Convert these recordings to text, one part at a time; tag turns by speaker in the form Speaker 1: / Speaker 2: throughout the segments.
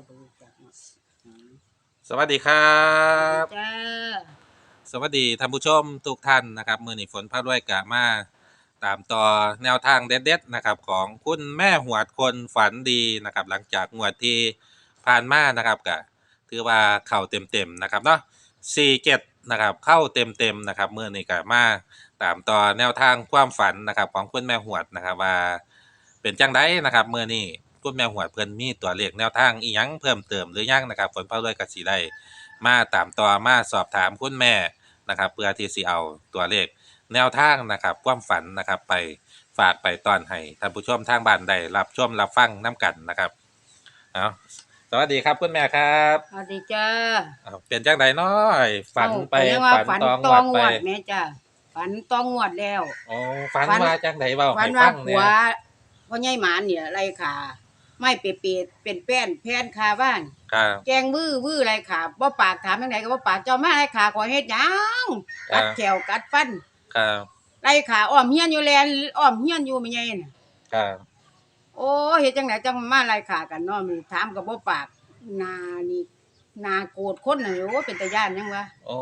Speaker 1: ก็บ่รู้จักเนาะอืม
Speaker 2: สวัสดีครับ
Speaker 1: จ้า
Speaker 2: สวัสดีท่านผู้ชมทุกท่านนะครับ มือนี้ฝนพาด้วยกะมาตามต่อแนวทางเด็ดๆนะครับของคุณแม่หวดคนฝันดีนะครับ หลังจากงวดที่ผ่านมานะครับกะถือว่าเข้าเต็มๆนะครับเนาะสี่เจ็ดนะครับเข้าเต็มๆนะครับมือนี้กะมาตามต่อแนวทางความฝันนะครับของคุณแม่หวดนะครับว่าเป็นจังไดนะครับมือนี้ คุณแม่หวดเพิ่นมีตัวเลขแนวทางอีหยังเพิ่มเติมหรือยังนะครับฝนพาด้วยกะสีได้มาตามต่อมาสอบถามคุณแม่นะครับ เพื่อที่สิเอาตัวเลขแนวทางนะครับ ความฝันนะครับไปฝากไปตอนให้ท่านผู้ชมทางบ้านได้รับชมรับฟังน้กันนะครับเอาสวัสดีครับคุณแม่ครับ
Speaker 1: สวัสดีจ้า
Speaker 2: เอาเป็นจังไดน้อยฝันไป
Speaker 1: เอ้าก็เรียกว่า
Speaker 2: ฝัน
Speaker 1: ฝัน
Speaker 2: ตอง
Speaker 1: ต
Speaker 2: วั
Speaker 1: อ
Speaker 2: ด
Speaker 1: ง
Speaker 2: ไป
Speaker 1: วดแม่จ้าฝันตองวดแล้ว
Speaker 2: โอ้ฝัน
Speaker 1: ฝัน
Speaker 2: ว่าจังไดเบา
Speaker 1: ฝั
Speaker 2: ให้
Speaker 1: นว่า
Speaker 2: ฟัง
Speaker 1: ผั
Speaker 2: เนี่
Speaker 1: วยพ่อใหญ่หมานเนี่ยไรขา ไม่เปรียดๆเป็นแป้นแพนคาบ้าน
Speaker 2: ครับ
Speaker 1: แกงวื้อวื้อไรขาบ่ปากถามจังไดก็บ่ปากเจ้ามาไรขาขอเฮ็ดหยังกัดแขวกัดฟัน
Speaker 2: ครับ
Speaker 1: ไรขาอ้อมเฮียนอยู่แลนอ้อมเฮียนอยู่ไม่ใหญ่น่ะ
Speaker 2: ครับ
Speaker 1: โอ้เฮ็ดจังไดจังมาไรขากันเนาะมีถามก็บ่ปากหนานี่ห นาโกรธคนน่ะโอ้เป็นตาย่านยังวะ
Speaker 2: โอ้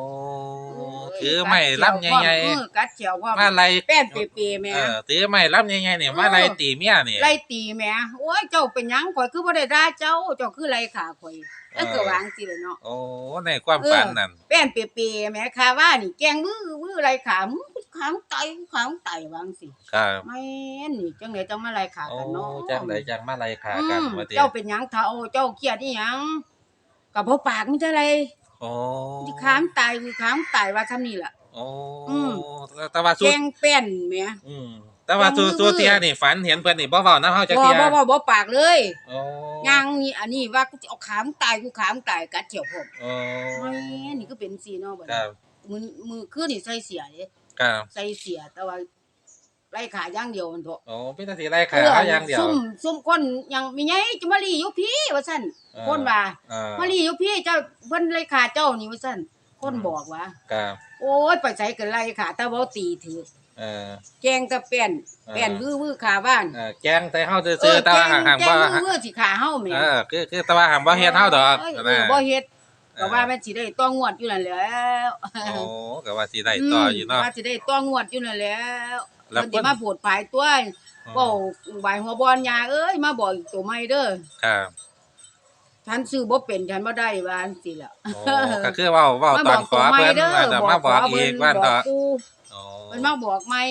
Speaker 2: ถือไม่ล่ำใหญ่
Speaker 1: เออกัดเขียวพร้อม
Speaker 2: ๆมาไล่
Speaker 1: แป้นเปียๆแม่
Speaker 2: เออถือไม่ล่ำใหญ่ๆเนี่ยมาไล่ตีเมียเนี่ย
Speaker 1: ไล่ตีแม่โอ้ยเจ้าเป็นหยังข่อยคือบ่ได้ด่าเจ้าเจ้าคือไล่ขาข่อยแล้วก็วางสิเลยเนาะ
Speaker 2: โอ้ในความฝันนั่น
Speaker 1: แป้นเปียๆแม่คาว่านี่แกงมือมือไล่ขามึงขางไตขางไตวางสิ
Speaker 2: ครับ
Speaker 1: แม่นนี่จังได๋จังมาไล่ขา
Speaker 2: โอ้
Speaker 1: กันเนาะ
Speaker 2: จังไดจังมาไล่ขา
Speaker 1: อื
Speaker 2: กัน
Speaker 1: ม
Speaker 2: ว่าติ
Speaker 1: เจ้าเป็นหยังเฒ่าเจ้าเครียดอีหยัง ก็บ่ปากมันจะไร
Speaker 2: โอ้
Speaker 1: สิขามตายคือขามตายว่าซำนี้ล่ะ
Speaker 2: โอ้
Speaker 1: อืม
Speaker 2: แต่ว่า
Speaker 1: แก
Speaker 2: สุด
Speaker 1: งแป้นแม่
Speaker 2: อืมแต่ว่าสุด
Speaker 1: แกงมือ
Speaker 2: สุดเที่ยนี่ฝันเห็นเพิ่นนี่บ่เว้านำเฮาจัก
Speaker 1: บ่
Speaker 2: เที่ย
Speaker 1: บ่บ่บ่ปากเลย
Speaker 2: โอ้
Speaker 1: ย่างนี่อันนี้ว่ากูจะเอาขามตายกูขามตายกัดเขียวผม
Speaker 2: โอ้
Speaker 1: แม่นี่ก็เป็นสีเนาะบัด
Speaker 2: ครั
Speaker 1: นี้
Speaker 2: บ
Speaker 1: มือมือคือนี่ใส่เสียเด้
Speaker 2: ครับ
Speaker 1: ใส่เสียแต่ว่า ไล่ขาอย่างเดียวมันเถอะ
Speaker 2: โอ้เป็นจังสิไล่ขาเฮาอย่างเดียว
Speaker 1: ซุ่มซุ่มคนยังมีไงจะมาลีอยู่พี่ว่าซั่น
Speaker 2: เออ
Speaker 1: คนว่า
Speaker 2: เออ
Speaker 1: มาลีอยู่พี่เจ้าเพิ่นไล่ขาเจ้านี่ว่าซั่นคนบอกว่า
Speaker 2: ครับ
Speaker 1: โอ้ยไปใส่กันไล่ขาแต่ว่าตีถือ
Speaker 2: เออ
Speaker 1: แกงตะแป้น
Speaker 2: เออ
Speaker 1: แป้นวื้อวื้อขาบ้าน
Speaker 2: เออแกล้งใส่เฮาซื่อๆแต่ว่า
Speaker 1: แกง
Speaker 2: ห่าง
Speaker 1: แก
Speaker 2: ๆบ่
Speaker 1: งวื้อวื้อสิขาเฮาแหม่
Speaker 2: เออคือคือแต่ว่าห่างบ่เฮ็ดเฮาดอก
Speaker 1: เอ้ย
Speaker 2: นะ
Speaker 1: เออบ่เฮ็ดก็ว่ามันสิได้ต้องงวดอยู่นั่นแหล้ว
Speaker 2: โอ้ก็ว่าสิได้ต่ออยู่เนาะ
Speaker 1: ว่าสิได้ต้องงวดอยู่นั่นแหล้ว
Speaker 2: แล้ว
Speaker 1: มันสิมาโปวดภายตัวเว้าใบายหัวบอลยาเอ้ยมาบอกอีกตัวใหม่เด้อ
Speaker 2: ครับ
Speaker 1: ฉันซื้อบ่เป็นฉันบ่ได้ว่าจังซี่ล่ะ
Speaker 2: โอ้ก็คือเว้าเว้าตอนขอเพิ่นว่าจะมาบอกอีกว่า
Speaker 1: บ
Speaker 2: ต่อ
Speaker 1: อกกู
Speaker 2: โอ้
Speaker 1: เพิ่นมาบอกใหม่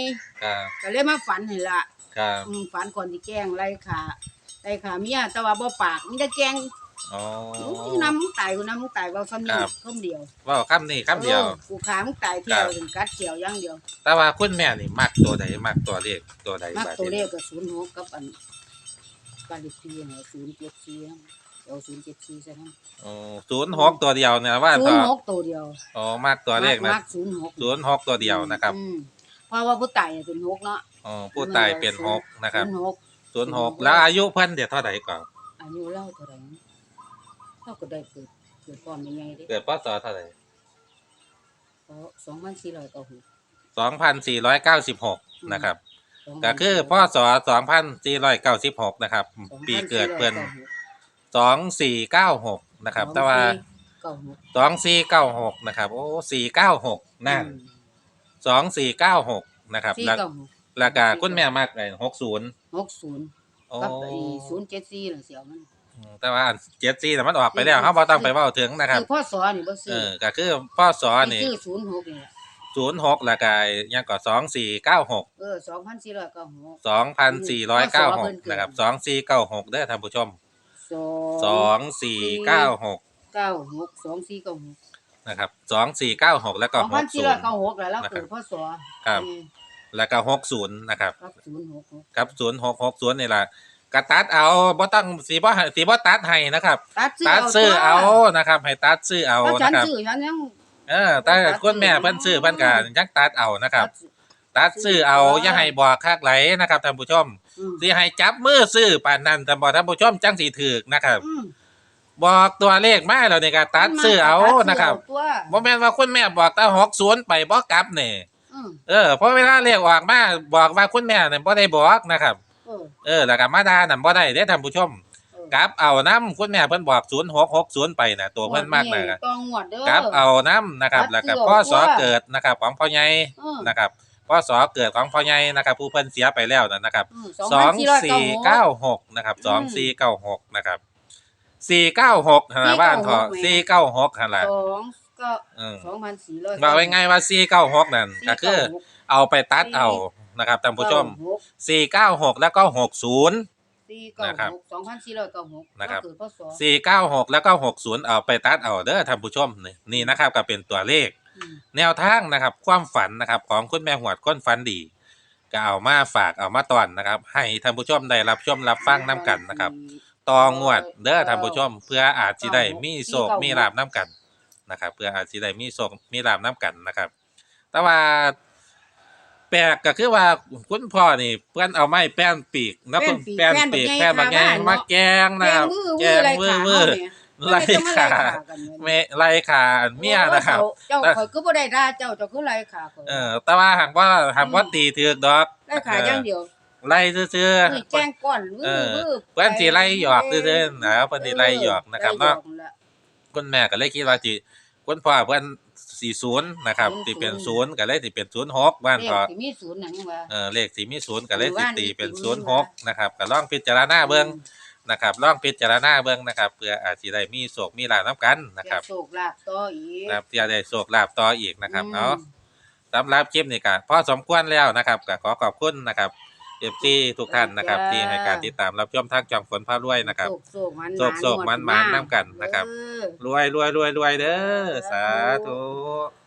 Speaker 2: ครับ
Speaker 1: ก็เลยมาฝันให้ล่ะ
Speaker 2: ครับ
Speaker 1: อืมฝันก่อนสิแกล้งไล่ขาไล่ขาเมียแต่ว่าบ่ปากมันจะแกล้ง
Speaker 2: โอ้
Speaker 1: อู้ยน้ำมึงตายกูน้ำมึงตายเว่าซ้ำนี่
Speaker 2: ครับ
Speaker 1: คำเดียว
Speaker 2: เว้าคำนี้คำเดียว
Speaker 1: ออกูขามึงตายเที่ยวถึงกัดเกี่ยวอย่างเดียว
Speaker 2: แต่ว่าคุณแม่นี่มักตัวใดมักตัวเลขตัวใด
Speaker 1: มัก
Speaker 2: บาด
Speaker 1: ตัวเล
Speaker 2: นี้
Speaker 1: ขก็ศูนย์หกกับอันบาลิฟีเนี่ยศูนย์เจ็ดสี่เอาศูนย์เจ็ดสี่ใช่ไหม
Speaker 2: โอ้ศูนย์หกตัวเดียวเนี่ยว่า
Speaker 1: ศู
Speaker 2: ต่
Speaker 1: น
Speaker 2: อ
Speaker 1: ย์หกตัวเดียว
Speaker 2: โอ้มักตัวเลขนะ
Speaker 1: มักศูนย์หก
Speaker 2: ศูนย์หกตัวเดียวนะครับ
Speaker 1: อืมเพราะว่าผู้ตายเนี่ยเป็นหกเนาะ
Speaker 2: อ๋อผู้ตายเป็นหกนะครับ
Speaker 1: ศูนย์หก
Speaker 2: ศูนย์หกแล้วอายุเพิ่นเดี๋ยวเท่าไหร่ก่อน
Speaker 1: อายุเล่าเท่าไหร่ เราก็ได้เกิดเกิดก่อนยังไงเด้
Speaker 2: เกิดพศเท่าไหร่
Speaker 1: เพราะสองพันสี่ร้อยเก้าหก
Speaker 2: สองพันสี่ร้อยเก้าสิบหกนะครับ ก็คือพศสองพันสี่ร้อยเก้าสิบหกนะครับ ปีเกิดเพิ่นสองสี่เก้าหกนะครับ แต่ว่า
Speaker 1: เก้าหก
Speaker 2: สองสี่เก้าหกนะครับ โอ้สี่เก้าหกนั่นสองสี่เก้าหกนะครับ
Speaker 1: สี่
Speaker 2: แล้ว
Speaker 1: เก้าหก
Speaker 2: แล้วก็คุณแม่มากเลยหกศูนย์
Speaker 1: หกศูนย์
Speaker 2: โอ้
Speaker 1: กับไอ้ศูนย์เจ็ดสี่น่ะเสียวมัน
Speaker 2: แต่ว่าเจ็ดสี่แต่มันออกไปแล้วเขาบอต้องไปเว่าถึงนะครับ
Speaker 1: คือพ่อสอนี่บ่
Speaker 2: เอ
Speaker 1: ซื้อ
Speaker 2: อก็คือพ่อสอนี่
Speaker 1: ซื้อศูนย์หกนี่แหละ
Speaker 2: ศูนย์หกแล้วก็ยังก็สองสี่เก้าหก
Speaker 1: เออสองพันสี่ร้อยเก้าหก
Speaker 2: สองพันสี่ร้อยเก้าหก
Speaker 1: เพิ่นเกิด
Speaker 2: นะครับสองสี่เก้าหกเด้อท่านผู้ชม
Speaker 1: สอ
Speaker 2: สองสี่เก้าหก
Speaker 1: เก้าหกสองสี่เก้าหก
Speaker 2: นะครับสองสี่เก้าหกแล้ว
Speaker 1: ส
Speaker 2: ก็
Speaker 1: อง
Speaker 2: ห
Speaker 1: พัน
Speaker 2: ก
Speaker 1: สี่
Speaker 2: ศู
Speaker 1: ร้อนย
Speaker 2: ย์
Speaker 1: เก้าหกแล้วแล้ว
Speaker 2: นะครับ
Speaker 1: เกิดพ่อสอ
Speaker 2: ครับ
Speaker 1: อืม
Speaker 2: แล้วก็หกศูนย์นะครับ
Speaker 1: ครับศูนย์หกหก
Speaker 2: ครับศูนย์หกหกศูนย์นี่แหละ กระตัดเอาบ่ต้องสีบ่ให้สีบ่ตัดให้นะครับ
Speaker 1: ตัดซื้อ
Speaker 2: ตัด
Speaker 1: เอา
Speaker 2: ซื้อ
Speaker 1: ตัว
Speaker 2: เอานะครับให้ตัดซื้อเอา
Speaker 1: เพราะฉัน
Speaker 2: นะครับ
Speaker 1: ซื้อฉันยัง
Speaker 2: เออแต่คุณแม่เพิ่นซื้อเพิ่นก็ยังตัดเอานะครับ ตัดซื้อเอาอย่าให้บอกคักไหลนะครับท่านผู้ชม
Speaker 1: อืม
Speaker 2: สิให้จับมือซื้อปานนั้นแต่บ่ท่านผู้ชมจังสิถูกนะครับ
Speaker 1: อืม
Speaker 2: บอกตัวเลขมาแล้วนี่ก็ตัดซื้อเอา
Speaker 1: ตัดซื้
Speaker 2: นะครับ
Speaker 1: เอาตัว
Speaker 2: บ่แม่นว่าคุณแม่บอกแต่60ไปบ่กลับนี่
Speaker 1: อืม
Speaker 2: เออเพราะเวลาเลขออกมาบอกว่าคุณแม่เนี่ยบ่ได้บอกนะครับ
Speaker 1: เออ
Speaker 2: เออแล้วก็มาด่านั่นบ่ได้เด้ท่านผู้ชม
Speaker 1: เออ
Speaker 2: กลับเอาน้ำคุณแม่เพิ่นบอก0660ไปน่ะตัวเพิ่นมากน่ะ
Speaker 1: ต้องงวดเด้อ ก
Speaker 2: ลับเอาน้ำนะครับ แล้วก็
Speaker 1: กลับ
Speaker 2: พ่อ
Speaker 1: ซื้
Speaker 2: ส
Speaker 1: อ
Speaker 2: อ
Speaker 1: เอา
Speaker 2: เกิดนะครับของพ่อใหญ่
Speaker 1: เออ
Speaker 2: นะครับพ่อสอเกิดของพ่อใหญ่นะครับ ผู้เพิ่นเสียไปแล้วนั่นนะครับ
Speaker 1: อืม
Speaker 2: สองสี่
Speaker 1: 2496
Speaker 2: เก้าหกนะครับสองสี่เก้าหกนะครับสี่เก้าหกหั่นล่ะบ้านทอสี่เก้าหกหั่นล่ะ
Speaker 1: สองก็
Speaker 2: เออ
Speaker 1: สองพันสี่ร้อย
Speaker 2: บอกไว้ไงว่าสี่เก้าหกนั่นก็คือเอาไปตัดเอานะครับท่านผู้ชมสี่เก้าหกแล้วก็หกศูนย์
Speaker 1: สี่เก้า
Speaker 2: นะครับ
Speaker 1: หกสองพันสี่ร้อยเก้าหก
Speaker 2: นะครับ
Speaker 1: เกิดพศ
Speaker 2: สี่เก้าหกแล้วก็หกศูนย์เอาไปตัดเอาเด้อท่านผู้ชมนี่นี่นะครับก็เป็นตัวเลข
Speaker 1: อืม
Speaker 2: แนวทางนะครับความฝันนะครับของคุณแม่หวดก้นฝันดีก็เอามาฝากเอามาตอนนะครับ ให้ท่านผู้ชมได้รับชมรับฟังน้กันนะครับ ตองวดเด้อท่านผู้ชม เพื่ออาจสิได้มีโศกมีลาบน้กันนะครับ เพื่ออาจสิได้มีโศกมีลาบน้กันนะครับ แต่ว่า แปลกก็คือว่าคุณพ่อนี่เพื่อนเอาไม้แป้นปีกนะเพิ่นแป้นปีกแป้นบางแงมาแกงนะครับ
Speaker 1: แกงมือมือไร
Speaker 2: แกง
Speaker 1: ขา
Speaker 2: มือ
Speaker 1: เฮา
Speaker 2: มือ
Speaker 1: เนี่ย
Speaker 2: ไล่ขาเมไล่ขาเมียนะครับ
Speaker 1: เจ้าข่อยก็บ่ได้ด่าเจ้าเจ้าคือไรขาข่อย
Speaker 2: เออแต่ว่าหากว่าหากว่าตีถือกดอก
Speaker 1: ไรขาอย่างเดียว
Speaker 2: ไล่ซื่อ
Speaker 1: นี่แกงก้อนมื
Speaker 2: เอ
Speaker 1: อ
Speaker 2: อ
Speaker 1: มือ
Speaker 2: เพื่อนสิไล่หยอกซื่อๆนะครับเพื่อนสิไล่หยอกนะครับเนาะ
Speaker 1: ไล่หยอกแหละ
Speaker 2: คุณแม่ก็เลยคิดว่าสิคุณพ่อเพื่อน สี่ศูนย์นะครับ
Speaker 1: 00
Speaker 2: สิเป็นศูนย์ก็เลยสิเป็นศูนย์หกบ้าน
Speaker 1: เลข
Speaker 2: ก็
Speaker 1: สิมีศูนย์หนังว่า
Speaker 2: เออเลขสีมีศูนย์ก็เลยสิตีเป็น
Speaker 1: หรือ
Speaker 2: ศู
Speaker 1: ว่าน
Speaker 2: ย์
Speaker 1: นี่
Speaker 2: หกนะครับก็ลองพิจารณาเบิ่งนะครับลองพิจารณาเบิ่งนะครับเพื่ออาจสิได้มีโศกมีลาภน้ำกันนะครับ
Speaker 1: โชคลาภต่ออีก
Speaker 2: นะครับที่จะได้โศกลาภต่ออีกนะครับ
Speaker 1: อืม
Speaker 2: เนาะสำหรับคลิปนี้ก็พอสมควรแล้วนะครับก็ขอขอบคุณนะครับ เอฟซีทุกท่านนะครับ ที่ให้การติดตามรับชมทางจอมฝนพารวยนะครับ
Speaker 1: โศกโศกมัน
Speaker 2: โศกโศกมันๆนำกันนะครับ
Speaker 1: เออ
Speaker 2: รวยรวยรวยรวยเด้อสาธุ
Speaker 1: โ